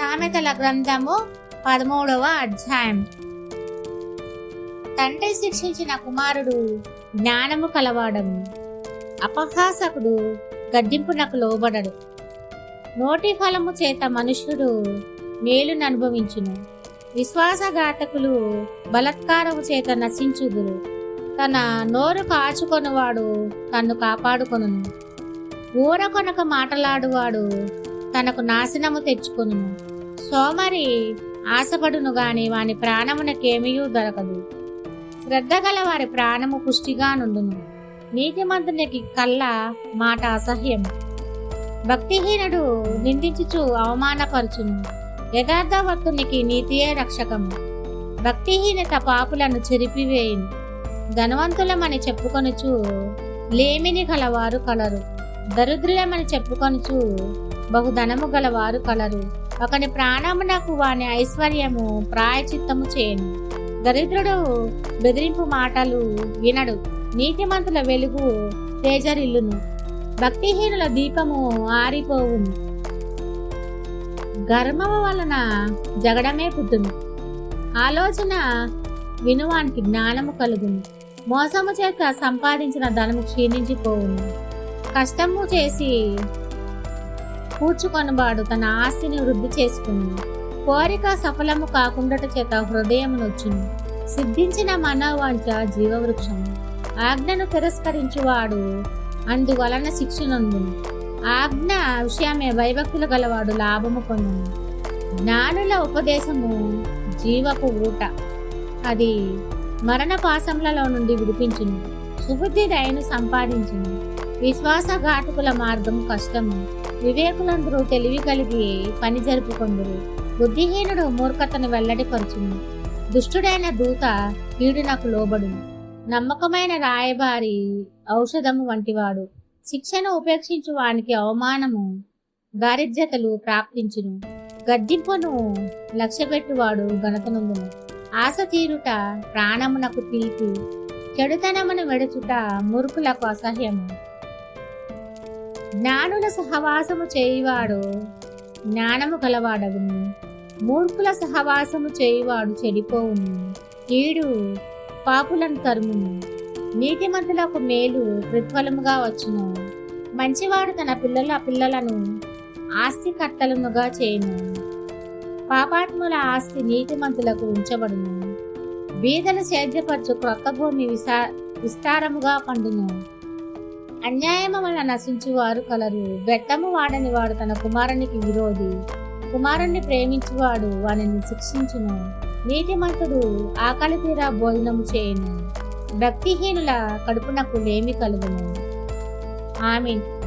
సామెతల గ్రంథము పదమూడవ అధ్యాయం. తండ్రి శిక్షించిన కుమారుడు జ్ఞానము కలవాడము అపహాసకుడు గడ్డింపునకు లోబడడు. నోటి ఫలము చేత మనుష్యుడు మేలును అనుభవించును. విశ్వాసఘాతకులు బలత్కారము చేత నశించుదురు. తన నోరు కాచుకొనువాడు తన్ను కాపాడుకొనును. ఊర కొనక మాటలాడువాడు తనకు నాశనము తెచ్చుకొను సోమరి ఆశపడును గాని వాని ప్రాణమునకేమీయూ దొరకదు. శ్రద్ధ గల వారి ప్రాణము పుష్టిగా నుండును. నీతిమంతునికి కళ్ళ మాట అసహ్యం భక్తిహీనుడు నిందించుచు అవమానపరచును. యథార్థవర్తునికి నీతియే రక్షకము. భక్తిహీనత పాపులను చెరిపివేయును. ధనవంతులమని చెప్పుకొనుచు లేమిని గలవారు కలరు. దరిద్రులమని చెప్పుకొనుచు బహుధనము గలవారు కలరు. ఒకని ప్రాణమునకు వాని ఐశ్వర్యము ప్రాయచిత్తము చేయను. దరిద్రుడు బెదిరింపు మాటలు వినడు. నీతిమంతుల వెలుగు తేజరిల్లును. భక్తిహీనుల దీపము ఆరిపోవును. గర్వము వలన జగడమే పుట్టును. ఆలోచన వినువానికి జ్ఞానము కలుగును. మోసము చేత సంపాదించిన ధనము క్షీణించిపోవును. కష్టము చేసి కూర్చుకొనబాడు తన ఆస్తిని వృద్ధి చేసుకుని కోరిక సఫలము కాకుండాట చేత హృదయం నొచ్చును సిద్ధించిన మనోవాంఛ జీవవృక్షము. ఆజ్ఞను తిరస్కరించువాడు అందువలన శిక్షనందును. ఆజ్ఞ విషయమే భయభక్తులు గలవాడు లాభము పొందును. జ్ఞానుల ఉపదేశము జీవపు ఊట. అది మరణ పాశములలో నుండి విడిపించును. సుబుద్ధి దయను సంపాదించింది విశ్వాసఘాటుకుల మార్గం కష్టము. వివేకులందరూ తెలివి కలిగి పని జరుపుకొందురు. బుద్ధిహీనుడు మూర్ఖతను వెల్లడిపరచును. దుష్టుడైన దూత కీడునకు లోబడును. నమ్మకమైన రాయబారి ఔషధము వంటివాడు. శిక్షను ఉపేక్షించు వానికి అవమానము దారిద్ర్యతలు ప్రాప్తించును. గద్దింపును లక్ష్యపెట్టువాడు ఘనతనందును. ఆశ తీరుట ప్రాణమునకు తీపి చెడుతనమును వెడుచుట మురుకులకు అసహ్యము. జ్ఞానుల సహవాసము చేయువాడు జ్ఞానము గలవాడవును మూర్ఖుల సహవాసము చేయువాడు చెడిపోవును. కీడు పాపులను తరుమును నీతిమంతులకు మేలు ప్రతిఫలముగా వచ్చును. మంచివాడు తన పిల్లల పిల్లలను ఆస్తి కర్తలనుగా చేయను. పాపాత్ముల ఆస్తి నీతిమంతులకు ఉంచబడును. బీదలు సేద్యపరచు క్రొత్త భూమి విసా విస్తారముగా పండును. అన్యాయము వలన నశించువారు కలరు. బెట్టము వాడని వాడు తన కుమారునికి విరోధి. కుమారుణ్ణి ప్రేమించువాడు వానిని శిక్షించును. నీతిమంతుడు ఆకలి తీరా భోజనము చేయను. భక్తిహీనుల కడుపునకు లేమి కలుగును. ఆమె